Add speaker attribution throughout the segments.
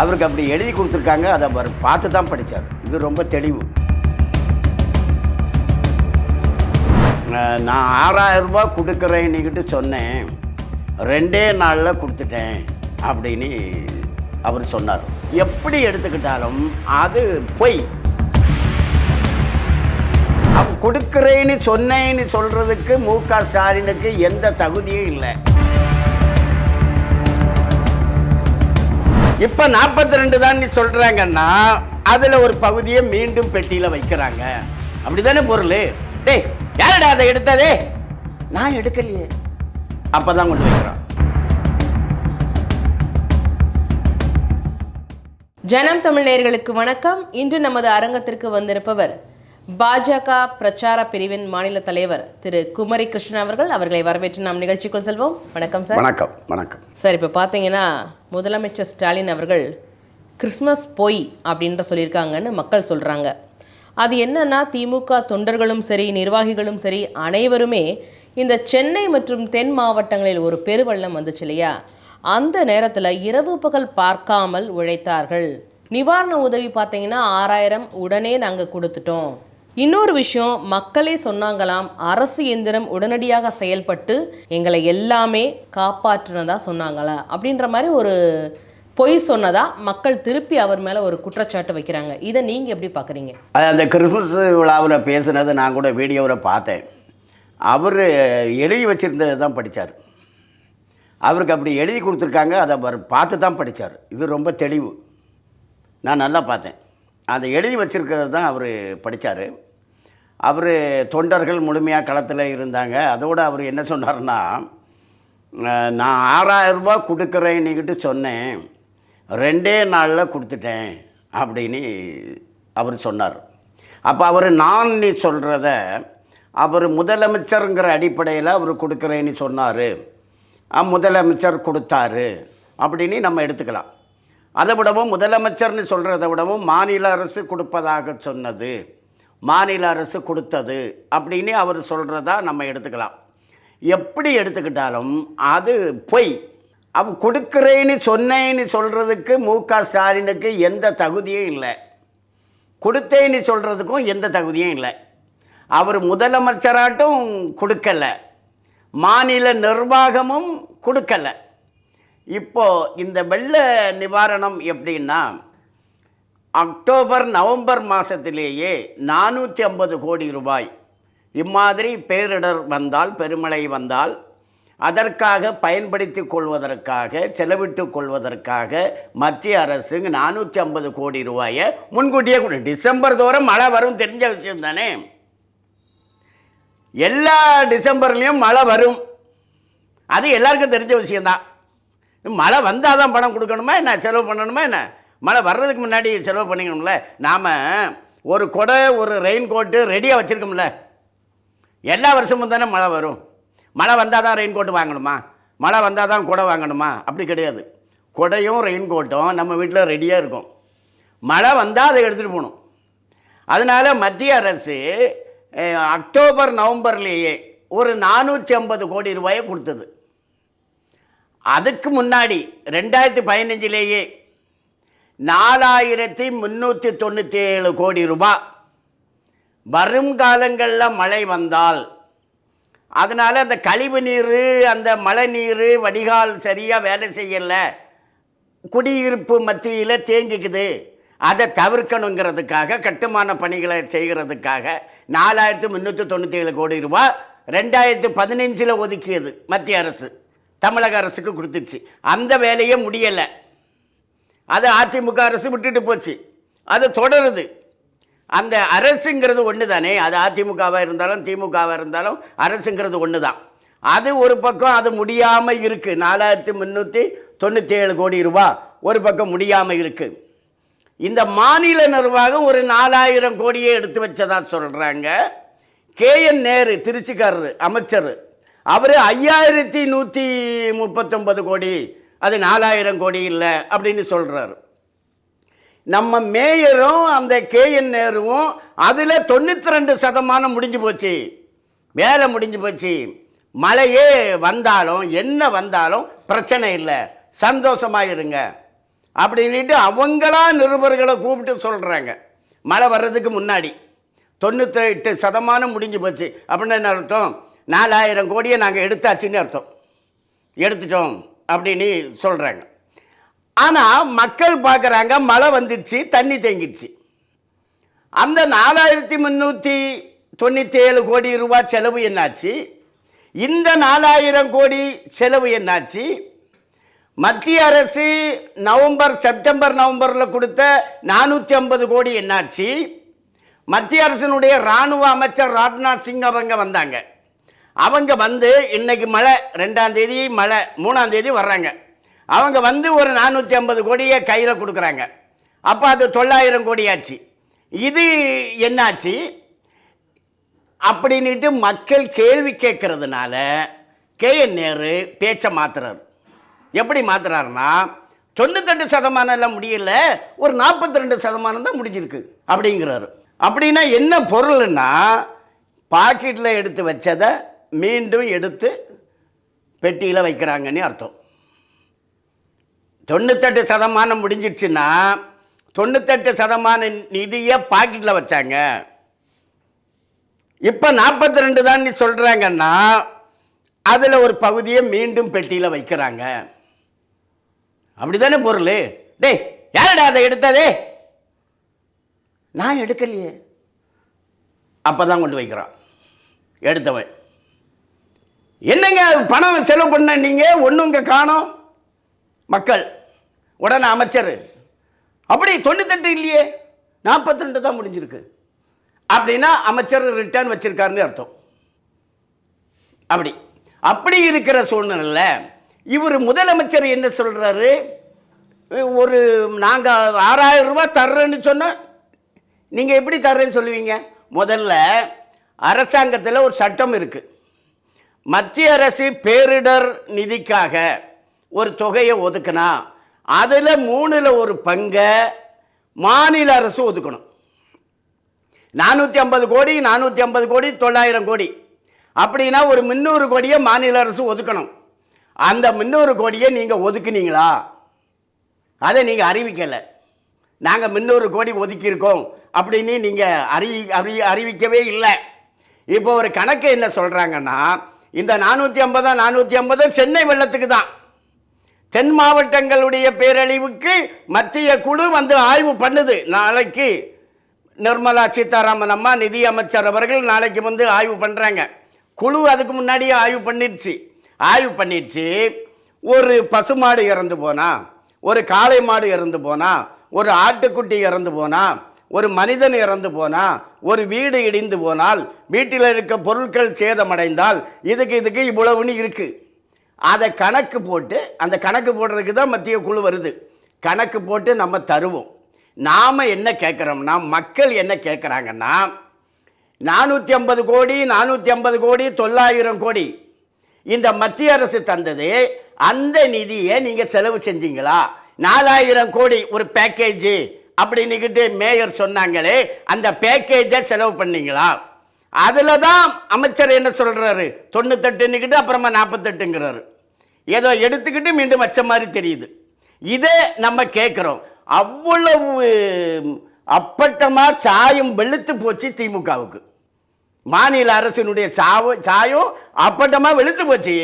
Speaker 1: அவருக்கு அப்படி எழுதி கொடுத்துருக்காங்க அதை அவர் பார்த்து தான் படித்தார் இது ரொம்ப தெளிவு. நான் ஆறாயிரம் ரூபாய் கொடுக்குறேன்னுக்கிட்டு சொன்னேன். ரெண்டே நாளில் கொடுத்துட்டேன் அப்படின்னு அவர் சொன்னார். எப்படி எடுத்துக்கிட்டாலும் அது பொய். கொடுக்குறேன்னு சொன்னேன்னு சொல்கிறதுக்கு மு க ஸ்டாலினுக்கு எந்த தகுதியும் இல்லை. இப்போ நாற்பத்தி ரெண்டு தான் நீ சொல்கிறாங்கன்னா அதில் ஒரு பகுதியை மீண்டும் பெட்டியில் வைக்கிறாங்க. அப்படிதானே பொருள்? டேய் யாரடா அதை எடுத்ததே? நான் எடுக்கலையே. அப்போ தான் கொண்டு வைக்கிறோம்.
Speaker 2: ஜனம் தமிழ் நேர்களுக்கு வணக்கம். இன்று நமது அரங்கத்திற்கு வந்திருப்பவர் பாஜக பிரச்சார பிரிவின் மாநில தலைவர் திரு குமரி கிருஷ்ணன் அவர்கள் அவர்களை வரவேற்று நாம் நிகழ்ச்சிக்குள் செல்வோம். வணக்கம் சார்.
Speaker 1: வணக்கம் வணக்கம்.
Speaker 2: சார் இப்போ பார்த்தீங்கன்னா முதலமைச்சர் ஸ்டாலின் அவர்கள் கிறிஸ்மஸ் பொய் அப்படின்ற சொல்லியிருக்காங்கன்னு மக்கள் சொல்கிறாங்க அது என்னன்னா திமுக தொண்டர்களும் சரி நிர்வாகிகளும் சரி அனைவருமே இந்த சென்னை மற்றும் தென் மாவட்டங்களில் ஒரு பெருவெள்ளம் வந்துச்சு இல்லையா? அந்த நேரத்தில் இரவு பகல் பார்க்காமல் உழைத்தார்கள். நிவாரண உதவி பார்த்தீங்கன்னா ஆறாயிரம் உடனே நாங்கள் கொடுத்துட்டோம். இன்னொரு விஷயம் மக்களே சொன்னாங்களாம் அரசு இயந்திரம் உடனடியாக செயல்பட்டு எங்களை எல்லாமே காப்பாற்றினதா சொன்னாங்களா? அப்படின்ற மாதிரி ஒரு பொய் சொன்னதா மக்கள் திருப்பி அவர் மேலே ஒரு குற்றச்சாட்டு வைக்கிறாங்க. இதை நீங்கள் எப்படி பார்க்குறீங்க
Speaker 1: அது அந்த கிறிஸ்மஸ் விழாவில் பேசுனது நான் கூட வீடியோவில் பார்த்தேன். அவர் எழுதி வச்சுருந்தது தான் படித்தார் அவருக்கு அப்படி எழுதி கொடுத்துருக்காங்க அதை அவர் பார்த்து தான் படித்தார் இது ரொம்ப தெளிவு. நான் நல்லா பார்த்தேன். அதை எழுதி வச்சிருக்கிறது தான் அவர் படித்தார் அவர் தொண்டர்கள் முழுமையாக களத்தில் இருந்தாங்க. அதோடு அவர் என்ன சொன்னார்னா நான் ஆறாயிரம் ரூபாய் கொடுக்குறேன்னுக்கிட்டு சொன்னேன். ரெண்டே நாளில் கொடுத்துட்டேன் அப்படின்னு அவர் சொன்னார். அப்போ அவர் நான் நீ சொல்கிறத அவர் முதலமைச்சருங்கிற அடிப்படையில் அவர் கொடுக்குறேன்னு சொன்னார். முதலமைச்சர் கொடுத்தாரு அப்படின்னு நம்ம எடுத்துக்கலாம். அதை விடவும் முதலமைச்சர்னு சொல்கிறத விடவும் மாநில அரசு கொடுப்பதாக சொன்னது. மாநில அரசு கொடுத்தது அப்படின்னு அவர் சொல்கிறதா நம்ம எடுத்துக்கலாம். எப்படி எடுத்துக்கிட்டாலும் அது பொய். அவ கொடுக்குறேன்னு சொன்னேன்னு சொல்கிறதுக்கு மு க ஸ்டாலினுக்கு எந்த தகுதியும் இல்லை. கொடுத்தேன்னு சொல்கிறதுக்கும் எந்த தகுதியும் இல்லை. அவர் முதலமைச்சராட்டும் கொடுக்கலை. மாநில நிர்வாகமும் கொடுக்கல. இப்போது இந்த வெள்ள நிவாரணம் எப்படின்னா அக்டோபர் நவம்பர் மாதத்திலேயே நானூற்றி ஐம்பது கோடி ரூபாய். இம்மாதிரி பேரிடர் வந்தால் பெருமழை வந்தால் அதற்காக பயன்படுத்தி கொள்வதற்காக செலவிட்டு கொள்வதற்காக மத்திய அரசு நானூற்றி ஐம்பது கோடி ரூபாயை முன்கூட்டியே கொடு. டிசம்பர் தோறும் மழை வரும் தெரிஞ்ச விஷயம் தானே? எல்லா டிசம்பர்லேயும் மழை வரும். அது எல்லாருக்கும் தெரிஞ்ச விஷயந்தான் மழை வந்தால் தான் பணம் கொடுக்கணுமா என்ன? செலவு பண்ணணுமா என்ன? மழை வர்றதுக்கு முன்னாடி செலவு பண்ணிக்கணும்ல. நாம் ஒரு கொடை ஒரு ரெயின் கோட்டு ரெடியாக வச்சுருக்கோம்ல. எல்லா வருஷமும் தானே மழை வரும். மழை வந்தால் தான் ரெயின் கோட்டு வாங்கணுமா? மழை வந்தால் தான் குடை வாங்கணுமா? அப்படி கிடையாது. குடையும் ரெயின் கோட்டும் நம்ம வீட்டில் ரெடியாக இருக்கும். மழை வந்தால் அதை எடுத்துகிட்டு போகணும். அதனால் மத்திய அரசு அக்டோபர் நவம்பர்லேயே ஒரு நானூற்றி ஐம்பது கோடி ரூபாயை கொடுத்தது. அதுக்கு முன்னாடி ரெண்டாயிரத்தி பதினஞ்சிலேயே நாலாயிரத்தி முந்நூற்றி தொண்ணூற்றி ஏழு கோடி ரூபாய் வரும் காலங்களில் மழை வந்தால் அதனால் அந்த கழிவு நீர் அந்த மழை நீர் வடிகால் சரியாக வேலை செய்யலை குடியிருப்பு மத்தியில் தேங்கிக்குது. அதை தவிர்க்கணுங்கிறதுக்காக கட்டுமான பணிகளை செய்கிறதுக்காக நாலாயிரத்து முந்நூற்றி தொண்ணூற்றி ஏழு கோடி ரூபாய் ரெண்டாயிரத்து பதினஞ்சில் ஒதுக்கியது மத்திய அரசு. தமிழக அரசுக்கு கொடுத்துச்சு. அந்த வேலையே முடியலை. அது அதிமுக அரசு விட்டுட்டு போச்சு. அது தொடருது. அந்த அரசுங்கிறது ஒன்று தானே அது அதிமுகவாக இருந்தாலும் திமுகவாக இருந்தாலும் அரசுங்கிறது ஒன்று தான் அது ஒரு பக்கம் அது முடியாமல் இருக்குது நாலாயிரத்தி முந்நூற்றி தொண்ணூற்றி ஏழு கோடி ரூபா ஒரு பக்கம் முடியாமல் இருக்குது இந்த மாநில நிர்வாகம் ஒரு நாலாயிரம் கோடியே எடுத்து வச்சதா சொல்கிறாங்க கேஎன் நேரு திருச்சிக்காரரு அமைச்சர். அவர் ஐயாயிரத்தி நூற்றி முப்பத்தொன்பது கோடி அது நாலாயிரம் கோடி இல்லை அப்படின்னு சொல்கிறாரு நம்ம மேயரும் அந்த கேஎன் நேருவும் அதில் தொண்ணூற்றி ரெண்டு சதமானம் முடிஞ்சு போச்சு. வேலை முடிஞ்சு போச்சு. மழையே வந்தாலும் என்ன வந்தாலும் பிரச்சனை இல்லை. சந்தோஷமாக இருங்க. அப்படின்ட்டு அவங்களா நிருபர்களை கூப்பிட்டு சொல்கிறாங்க மழை வர்றதுக்கு முன்னாடி. தொண்ணூற்றி எட்டு சதமானம் முடிஞ்சு போச்சு. அப்படின்னு என்ன அர்த்தம்? நாலாயிரம் கோடியை நாங்கள் எடுத்தாச்சுன்னு அர்த்தம். எடுத்துட்டோம் அப்படின்னு சொல்கிறாங்க ஆனால் மக்கள் பார்க்குறாங்க மழை வந்துடுச்சு தண்ணி தேங்கிடுச்சு. அந்த நாலாயிரத்தி முந்நூற்றி தொண்ணூற்றி ஏழு கோடி ரூபாய் செலவு என்னாச்சு? இந்த நாலாயிரம் கோடி செலவு என்னாச்சு? மத்திய அரசு நவம்பர் செப்டம்பர் நவம்பரில் கொடுத்த நானூற்றி ஐம்பது கோடி என்னாச்சு? மத்திய அரசினுடைய இராணுவ அமைச்சர் ராஜ்நாத் சிங் அவங்க வந்தாங்க. அவங்க வந்து இன்னைக்கு மழை ரெண்டாம் தேதி மழை மூணாம் தேதி வர்றாங்க. அவங்க வந்து ஒரு நானூற்றி ஐம்பது கோடியை கையில் கொடுக்குறாங்க. அப்போ அது தொள்ளாயிரம் கோடி ஆச்சு இது என்னாச்சு? அப்படின்ட்டு மக்கள் கேள்வி கேட்கறதுனால கே என் நேரு பேச்சை மாத்துறார். எப்படி மாத்துறாருன்னா தொண்ணூத்தெட்டு சதமானம் எல்லாம் முடியல ஒரு நாற்பத்தி ரெண்டு சதமானம் தான் முடிஞ்சிருக்கு அப்படிங்கிறாரு. அப்படின்னா என்ன பொருள்னா பாக்கெட்டில் எடுத்து வச்சதை மீண்டும் எடுத்து பெட்டியில் வைக்கிறாங்கன்னு அர்த்தம். தொண்ணூத்தெட்டு சதமானம் முடிஞ்சிடுச்சுன்னா தொண்ணூத்தெட்டு சதமான நிதியை பாக்கெட்டில் வச்சாங்க. இப்போ நாற்பத்தி ரெண்டு தான் சொல்கிறாங்கன்னா அதில் ஒரு பகுதியை மீண்டும் பெட்டியில் வைக்கிறாங்க. அப்படி தானே பொருள்? டேய் யாரடா அதை எடுத்ததே? நான் எடுக்கலையே. அப்போ தான் கொண்டு வைக்கிறான். எடுத்தவன். என்னங்க பணம் செலவு பண்ண நீங்கள் ஒன்றுங்க காணும். மக்கள் உடனே அமைச்சர் அப்படி தொண்ணூத்தெட்டு இல்லையே நாற்பத்தி ரெண்டு தான் முடிஞ்சிருக்கு. அப்படின்னா அமைச்சர் ரிட்டர்ன் வச்சிருக்காருன்னு அர்த்தம். அப்படி. அப்படி இருக்கிற சூழ்நிலையில் இவர் முதலமைச்சர் என்ன சொல்கிறாரு ஒரு நாங்கள் ஆறாயிரம் ரூபாய் தர்றேன்னு சொன்னால் நீங்கள் எப்படி தர்றேன்னு சொல்லுவீங்க? முதல்ல அரசாங்கத்தில் ஒரு சட்டம் இருக்குது மத்திய அரசு பேரிடர் நிதிக்காக ஒரு தொகையை ஒதுக்கினா அதில் மூணில் ஒரு பங்கை மாநில அரசு ஒதுக்கணும். நானூற்றி ஐம்பது கோடி நானூற்றி ஐம்பது கோடி தொள்ளாயிரம் கோடி. அப்படின்னா ஒரு முந்நூறு கோடியை மாநில அரசு ஒதுக்கணும். அந்த முந்நூறு கோடியை நீங்கள் ஒதுக்குனீங்களா? அதை நீங்கள் அறிவிக்கலை. நாங்கள் முந்நூறு கோடி ஒதுக்கியிருக்கோம் அப்படின்னு நீங்கள் அறி அறி அறிவிக்கவே இல்லை. இப்போ ஒரு கணக்கு என்ன சொல்கிறாங்கன்னா இந்த நானூற்றி ஐம்பதா நானூற்றி ஐம்பது சென்னை வெள்ளத்துக்கு தான். தென் மாவட்டங்களுடைய பேரழிவுக்கு மத்திய குழு வந்து ஆய்வு பண்ணுது. நாளைக்கு நிர்மலா சீதாராமன் அம்மா நிதி அமைச்சர் அவர்கள் நாளைக்கு வந்து ஆய்வு பண்ணுறாங்க குழு அதுக்கு முன்னாடியே ஆய்வு பண்ணிடுச்சு. ஆய்வு பண்ணிடுச்சு. ஒரு பசுமாடு இறந்து போனால் ஒரு காளை மாடு இறந்து போனால் ஒரு ஆட்டுக்குட்டி இறந்து போனால் ஒரு மனிதன் இறந்து போனால் ஒரு வீடு இடிந்து போனால் வீட்டில் இருக்க பொருட்கள் சேதமடைந்தால் இதுக்கு இதுக்கு இவ்வளவுன்னு இருக்குது அதை கணக்கு போட்டு அந்த கணக்கு போடுறதுக்கு தான் மத்திய குழு வருது. கணக்கு போட்டு நம்ம தருவோம். நாம் என்ன கேட்குறோம்னா மக்கள் என்ன கேட்குறாங்கன்னா நானூற்றி ஐம்பது கோடி நானூற்றி ஐம்பது கோடி தொள்ளாயிரம் கோடி. இந்த மத்திய அரசு தந்தது அந்த நிதியை நீங்கள் செலவு செஞ்சீங்களா? நாலாயிரம் கோடி ஒரு பேக்கேஜ் அப்படின்னுக்கிட்டு மேயர் சொன்னாங்களே அந்த பேக்கேஜை செலவு பண்ணீங்களா? அதில் தான் அமைச்சர் என்ன சொல்கிறாரு தொண்ணூத்தெட்டுன்னுக்கிட்டு அப்புறமா நாற்பத்தெட்டுங்கிறாரு ஏதோ எடுத்துக்கிட்டு மீண்டும் வச்ச மாதிரி தெரியுது. இதை நம்ம கேட்குறோம் அவ்வளவு அப்பட்டமாக சாயம் வெளுத்து போச்சு திமுகவுக்கு. மாநில அரசினுடைய சாவு சாயம் அப்பட்டமாக வெளுத்து போச்சு.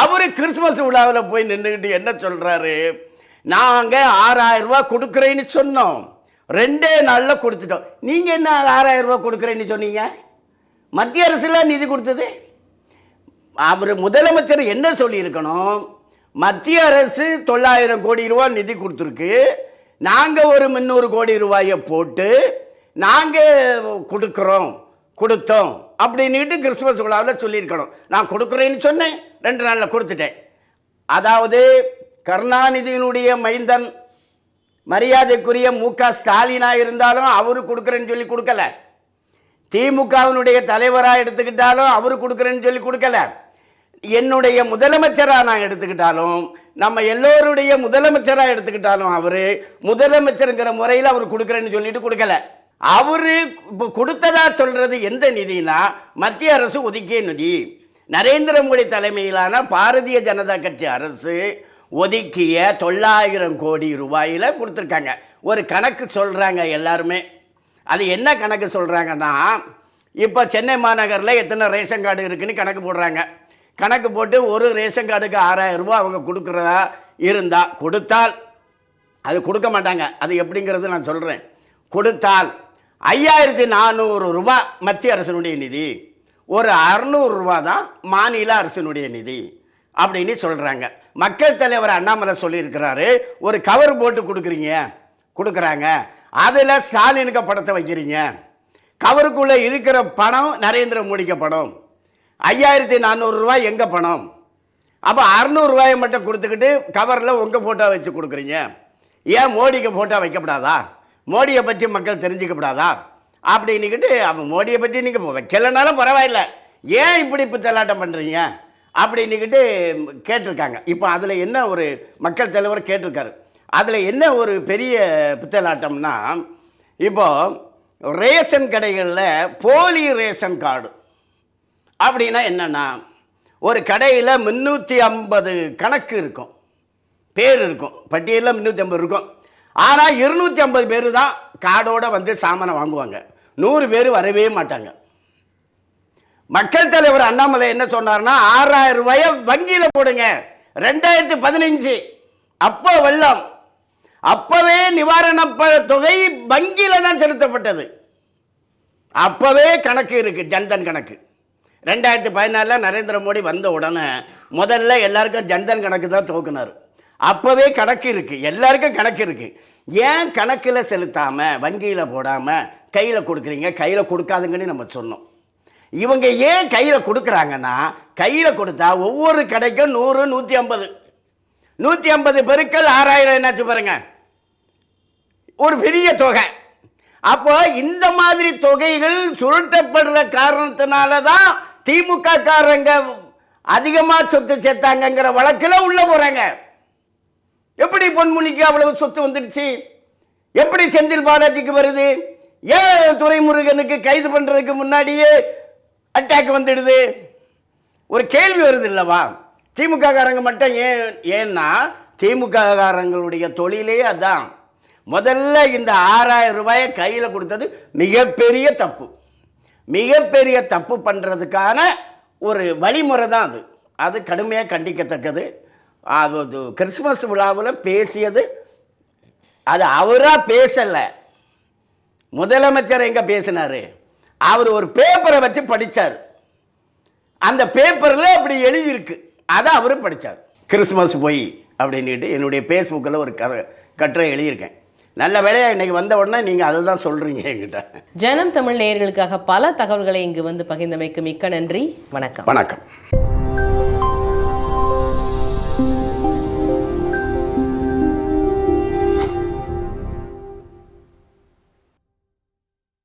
Speaker 1: அவர் கிறிஸ்மஸ் விழாவில் போய் நின்றுக்கிட்டு என்ன சொல்கிறாரு நாங்கள் ஆறாயிரம் ரூபா கொடுக்குறேன்னு சொன்னோம். ரெண்டே நாளில் கொடுத்துட்டோம். நீங்கள் என்ன ஆறாயிரம் ரூபாய் கொடுக்குறேன்னு சொன்னீங்க? மத்திய அரசில் நிதி கொடுத்தது. அவர் முதலமைச்சர் என்ன சொல்லியிருக்கணும்? மத்திய அரசு தொள்ளாயிரம் கோடி ரூபாய் நிதி கொடுத்துருக்கு. நாங்கள் ஒரு முந்நூறு கோடி ரூபாயை போட்டு நாங்கள் கொடுக்குறோம் கொடுத்தோம் அப்படின்னுட்டு கிறிஸ்துமஸ் விழாவில் சொல்லியிருக்கணும். நான் கொடுக்குறேன்னு சொன்னேன். ரெண்டு நாளில் கொடுத்துட்டேன். அதாவது கருணாநிதியினுடைய மைந்தன் மரியாதைக்குரிய மு க ஸ்டாலினாக இருந்தாலும் அவரு கொடுக்குறேன்னு சொல்லி கொடுக்கல. திமுகவினுடைய தலைவராக எடுத்துக்கிட்டாலும் அவர் கொடுக்குறேன்னு சொல்லி கொடுக்கல. என்னுடைய முதலமைச்சராக நான் எடுத்துக்கிட்டாலும் நம்ம எல்லோருடைய முதலமைச்சராக எடுத்துக்கிட்டாலும் அவர் முதலமைச்சருங்கிற முறையில் அவர் கொடுக்குறேன்னு சொல்லிட்டு கொடுக்கல. அவர் இப்போ கொடுத்ததா சொல்கிறது எந்த நிதினா மத்திய அரசு ஒதுக்கிய நிதி. நரேந்திர மோடி தலைமையிலான பாரதிய ஜனதா கட்சி அரசு ஒதுக்கிய தொள்ளாயிரம் கோடி ரூபாயில் கொடுத்துருக்காங்க. ஒரு கணக்கு சொல்கிறாங்க எல்லாருமே. அது என்ன கணக்கு சொல்கிறாங்கன்னா இப்போ சென்னை மாநகரில் எத்தனை ரேஷன் கார்டு இருக்குன்னு கணக்கு போடுறாங்க. கணக்கு போட்டு ஒரு ரேஷன் கார்டுக்கு ஆறாயிரம் ரூபா அவங்க கொடுக்குறதா இருந்தால் கொடுத்தால் அது கொடுக்க மாட்டாங்க. அது எப்படிங்கிறது நான் சொல்கிறேன் கொடுத்தால் ஐயாயிரத்தி நானூறு ரூபா மத்திய அரசினுடைய நிதி ஒரு அறநூறுரூவா தான் மாநில அரசினுடைய நிதி அப்படின்னு சொல்கிறாங்க மக்கள் தலைவர் அண்ணாமலை சொல்லியிருக்கிறாரு ஒரு கவர் போட்டு கொடுக்குறீங்க. கொடுக்குறாங்க. அதில் ஸ்டாலினுக்கு படத்தை வைக்கிறீங்க. கவருக்குள்ளே இருக்கிற பணம் நரேந்திர மோடிக்கு பணம். ஐயாயிரத்தி நானூறுரூவா எங்கே பணம்? அப்போ அறநூறுவாயை மட்டும் கொடுத்துக்கிட்டு கவரில் உங்கள் ஃபோட்டோ வச்சு கொடுக்குறீங்க. ஏன் மோடிக்கு ஃபோட்டோ வைக்கப்படாதா? மோடியை பற்றி மக்கள் தெரிஞ்சுக்கப்படாதா? அப்படின்னுக்கிட்டு அப்போ மோடியை பற்றி நீங்கள் வைக்கலைனாலும் பரவாயில்ல. ஏன் இப்படி பித்தலாட்டம் பண்ணுறீங்க அப்படின்னுக்கிட்டு கேட்டிருக்காங்க. இப்போ அதில் என்ன ஒரு மக்கள் தலைவர் கேட்டிருக்காரு. அதில் என்ன ஒரு பெரிய பித்தலாட்டம்னா இப்போ ரேஷன் கடைகளில் போலி ரேஷன் கார்டு. அப்படின்னா என்னென்னா ஒரு கடையில் முந்நூற்றி ஐம்பது கணக்கு இருக்கும். பேர் இருக்கும். பட்டியலில் முந்நூற்றி ஐம்பது இருக்கும். ஆனால் இருநூற்றி ஐம்பது பேர் தான் கார்டோட வந்து சாமானை வாங்குவாங்க. நூறு பேர் வரவே மாட்டாங்க. மக்கள் தலைவர் அண்ணாமலை என்ன சொன்னார்னா ஆறாயிரம் ரூபாயை வங்கியில் போடுங்க. ரெண்டாயிரத்தி பதினஞ்சு. அப்போ வெள்ளம். அப்பவே நிவாரண ப- தொகை வங்கியில் தான் செலுத்தப்பட்டது. அப்போவே கணக்கு இருக்கு ஜன்தன் கணக்கு. ரெண்டாயிரத்தி பதினாலில் நரேந்திர மோடி வந்த உடனே முதல்ல எல்லாருக்கும் ஜன்தன் கணக்கு தான் துவக்கினார் அப்போவே கணக்கு இருக்குது எல்லாருக்கும் கணக்கு இருக்குது ஏன் கணக்கில் செலுத்தாமல் வங்கியில் போடாமல் கையில் கொடுக்குறீங்க கையில் கொடுக்காதுங்கன்னு நம்ம சொன்னோம். இவங்க ஏன் கையில் கொடுக்குறாங்கன்னா கையில் கொடுத்தா ஒவ்வொரு கடைக்கும் நூறு நூற்றி ஐம்பது. நூற்றி ஐம்பது பெருக்கள் ஆறாயிரம் என்னாச்சு பாருங்கள் ஒரு பெரிய தொகை. அப்போ இந்த மாதிரி தொகைகள் சுருட்டப்படுற காரணத்தினால தான் திமுக காரங்க அதிகமாக சொத்து சேர்த்தாங்கங்கிற வழக்கில் உள்ள போகிறாங்க எப்படி பொன்முனிக்கு அவ்வளவு சொத்து வந்துடுச்சு? எப்படி செந்தில் பாலாஜிக்கு வருது? ஏன் துரைமுருகனுக்கு கைது பண்ணுறதுக்கு முன்னாடியே அட்டாக் வந்துடுது? ஒரு கேள்வி வருது இல்லவா? திமுக காரங்க மட்டும் ஏன் ஏன்னா திமுக காரங்களுடைய தொழிலே அதான். முதல்ல இந்த ஆறாயிரம் ரூபாயை கையில் கொடுத்தது மிகப்பெரிய தப்பு. மிகப்பெரிய தப்பு பண்ணுறதுக்கான ஒரு வழிமுறை தான் அது. அது கடுமையாக கண்டிக்கத்தக்கது. அது கிறிஸ்மஸ் விழாவில் பேசியது. அது அவராக பேசலை. முதலமைச்சர் எங்கே பேசினார்? அவர் ஒரு பேப்பரை வச்சு படித்தார் அந்த பேப்பரில் அப்படி எழுதியிருக்கு. அதை அவர் படித்தார் கிறிஸ்மஸ் போய் அப்படின்ட்டு என்னுடைய ஃபேஸ்புக்கில் ஒரு க கட்டுரை எழுதியிருக்கேன். நல்ல வேலையாக இன்னைக்கு வந்த உடனே நீங்கள் அதை தான் சொல்கிறீங்க என்கிட்ட.
Speaker 2: ஜனம் தமிழ் நேயர்களுக்காக பல தகவல்களை இங்கு வந்து பகிர்ந்தமைக்கு மிக்க நன்றி. வணக்கம்.
Speaker 1: வணக்கம்.